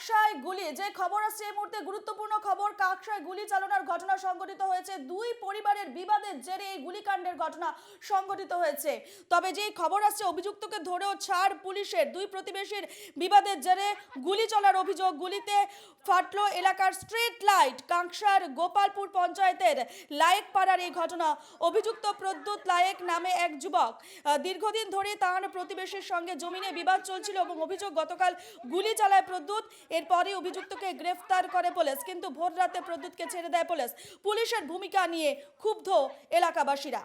কাকসায় গুলি। যে খবর আসছে এই মুহূর্তে গুরুত্বপূর্ণ খবর, কাকসায় গুলি চালানোর ঘটনা সংঘটিত হয়েছে। দুই পরিবারের বিবাদের জেরে এই গুলিকাণ্ডের ঘটনা সংঘটিত হয়েছে। তবে যেই খবর আসছে, অভিযুক্তকে ধরেও ছাড় পুলিশের। দুই প্রতিবেশীর বিবাদের জেরে গুলি চলার অভিযোগ, গুলিতে ফাটলো এলাকার স্ট্রিট লাইট। কাঁকসার গোপালপুর পঞ্চায়েতের লায়েক পাড়ার এই ঘটনা। অভিযুক্ত প্রদ্যুৎ লায়েক নামে এক যুবক। দীর্ঘদিন ধরে তার প্রতিবেশীর সঙ্গে জমিনে বিবাদ চলছিল এবং অভিযোগ, গতকাল গুলি চালায় প্রদ্যুৎ। এরপরে অভিযুক্তকে গ্রেফতার করে পুলিশ কিন্তু ভোর রাতে প্রদ্যুৎকে ছেড়ে দেয় পুলিশ। পুলিশের ভূমিকা নিয়ে ক্ষুব্ধ এলাকাবাসীরা।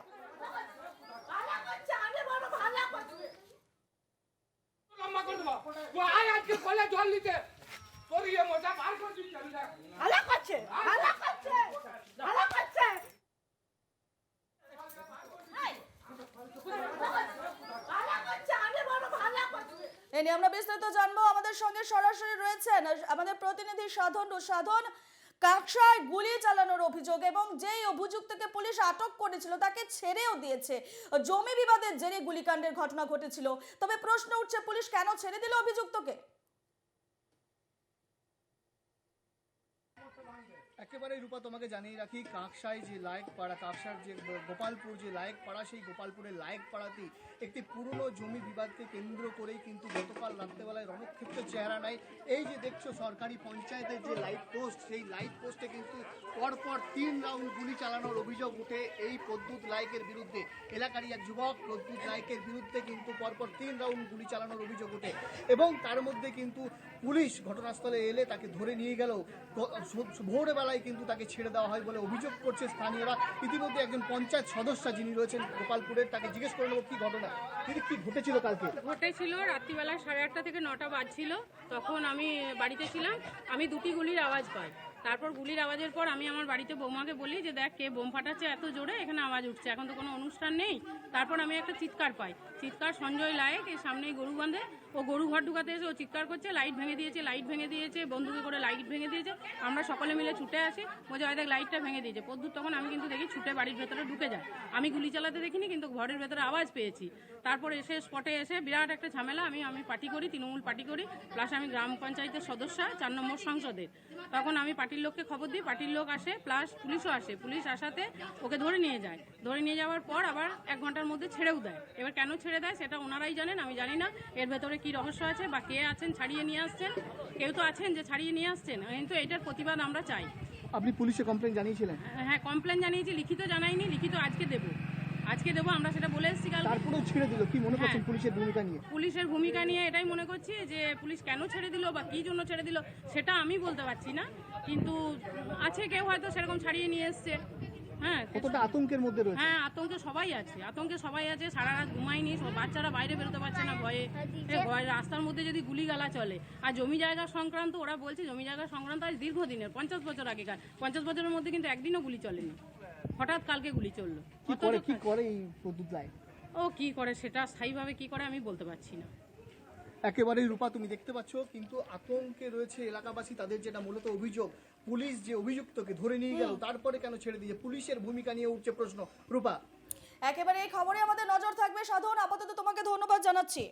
ভালো করছে আমি বড় ভালো করছে লম্বা করে দেবো। ও আয় আজকে জল নিতে। তোর ইয়ে মজা বার করে দিচ্ছি আমি দেখ। ভালো করছে ভালো করছে ভালো করছে ভালো করছে আমি বড় ভালো করছে এ নিয়ে আমরা বিস্তারিত জানব। আমাদের সঙ্গে সরাসরি রয়েছেন আমাদের প্রতিনিধি সাধন ও সাধন কাকসায় গুলি চালানোর অভিযোগ এবং যেই অভিযুক্তকে পুলিশ আটক করেছিল তাকে ছেড়েও দিয়েছে। জমি বিবাদের জেরে গুলিকাণ্ডের ঘটনা ঘটেছিল। তবে প্রশ্ন উঠছে, পুলিশ কেন ছেড়ে দিল অভিযুক্তকে? একেবারে রূপা তোমাকে জানিয়ে রাখি কাঁকসায় যে লায়ক পাড়া, কাঁকসার যে গোপালপুর যে লায়ক পাড়া, সেই গোপালপুরের লায়ক পাড়াতেই একটি পুরনো জমি বিবাদকে কেন্দ্র করেই কিন্তু গতকাল রাত্রেবেলায় রণক্ষেত্র চেহারা নেয় এই যে দেখছ, সরকারি পঞ্চায়েতের যে লাইট পোস্ট, সেই লাইট পোস্টে কিন্তু পরপর তিন রাউন্ড গুলি চালানোর অভিযোগ উঠে এই প্রদ্যুৎ লায়কের বিরুদ্ধে। এলাকারই এক যুবক প্রদ্যুৎ লায়কের বিরুদ্ধে কিন্তু পরপর তিন রাউন্ড গুলি চালানোর অভিযোগ ওঠে এবং তার মধ্যে কিন্তু পুলিশ ঘটনাস্থলে এলে তাকে ধরে নিয়ে গেল। ভোরবেলায় কিন্তু তাকে ছেড়ে দেওয়া হয় বলে অভিযোগ করছে স্থানীয়রা। ইতিমধ্যে একজন পঞ্চায়েত সদস্য যিনি রয়েছেন গোপালপুরের, তাকে জিজ্ঞেস করে নেব, কি ঘটনা? তিনি কি ঘটেছিল কালকে? ঘটেছিল রাত্রিবেলা সাড়ে আটটা থেকে নটা বাজছিল। তখন আমি বাড়িতে ছিলাম, আমি দুটি গুলির আওয়াজ পাই। তারপর গুলির আওয়াজের পর আমি আমার বাড়িতে বৌমাকে বলি যে দেখ কে বোম ফাটাচ্ছে এত জোরে, এখানে আওয়াজ উঠছে। এখন তো কোনো অনুষ্ঠান নেই। তারপর আমি একটা চিৎকার পাই। চিৎকার সঞ্জয় লায়েক এই সামনেই গরু বাঁধে। ও গরু ঘর ঢুকাতে এসে ও চিৎকার করছে, লাইট ভেঙে দিয়েছে, লাইট ভেঙে দিয়েছে, বন্ধুকে করে লাইট ভেঙে দিয়েছে। আমরা সকলে মিলে ছুটে আসি। বলছে ওই দেখ, লাইটটা ভেঙে দিয়েছে। পদ্মুর তখন আমি কিন্তু দেখি ছুটে বাড়ির ভেতরে ঢুকে যায়। আমি গুলি চালাতে দেখিনি, কিন্তু ঘরের ভেতরে আওয়াজ পেয়েছি। তারপর এসে স্পটে এসে বিরাট একটা ঝামেলা। আমি আমি পার্টি করি, তৃণমূল পার্টি করি। প্লাস আমি গ্রাম পঞ্চায়েতের সদস্য, চার নম্বর সংসদের। তখন আমি পার্টির লোককে খবর দিই পার্টির লোক আসে প্লাস পুলিশও আসে। পুলিশ আসাতে ওকে ধরে নিয়ে যায়। ধরে নিয়ে যাওয়ার পর আবার এক ঘণ্টার মধ্যে ছেড়েও দেয়। এবার কেন ছেড়ে দেয় সেটা ওনারাই জানেন আমি জানি না। এর ভেতরে কি রহস্য আছে বা কে আছেন ছাড়িয়ে নিয়ে আসছেন? কেউ তো আছেন যে ছাড়িয়ে নিয়ে আসছেন কিন্তু এটার প্রতিবাদ আমরা চাই। আপনি পুলিশে কমপ্লেন জানিয়েছিলেন? হ্যাঁ কমপ্লেন জানিয়েছি লিখিত জানাইনি লিখিত আজকে দেবো। আজকে দেবো আমরা সেটা বলে এসেছি কাল তারপরেও ছেড়ে দিল কি মনে করছেন হ্যাঁ। পুলিশের ভূমিকা নিয়ে? পুলিশের ভূমিকা নিয়ে এটাই মনে করছি যে পুলিশ কেন ছেড়ে দিল বা কি জন্য ছেড়ে দিল সেটা আমি বলতে পারছি না। কিন্তু আছে কেউ হয়তো সেরকম ছাড়িয়ে নিয়ে এসছে। হ্যাঁ কতটা আতঙ্কের মধ্যে রয়েছে? হ্যাঁ আতঙ্কে সবাই আছে আতঙ্কে সবাই আছে সারা রাত ঘুমায়নি বাচ্চারা বাইরে বেরোতে পারছে না ভয়ে। ভয়ে রাস্তার মধ্যে যদি গুলিগালা চলে। আর জমি জায়গা সংক্রান্ত ওরা বলছে জমি জায়গা সংক্রান্ত আজ দীর্ঘদিনের পঞ্চাশ বছর আগেকার। পঞ্চাশ বছরের মধ্যে কিন্তু একদিনও গুলি চলেনি। হঠাৎ কালকে গুলি চলল। কি করে কি করে এই প্রদ্যুৎ ও কি করে সেটা স্থায়ীভাবে কি করে আমি বলতে পারছি না। একেবারেই রূপা তুমি দেখতে পাচ্ছ কিন্তু আতঙ্কে রয়েছে এলাকাবাসী তাদের যেটা মূলত অভিযোগ। পুলিশ যে অভিযুক্তকে ধরে নিয়ে গেল তারপরে কেন ছেড়ে দিয়ে পুলিশের ভূমিকা নিয়ে উঠছে প্রশ্ন। রূপা। একেবারে এই খবরে আমাদের নজর থাকবে। সাধন আপাতত তোমাকে ধন্যবাদ জানাচ্ছি।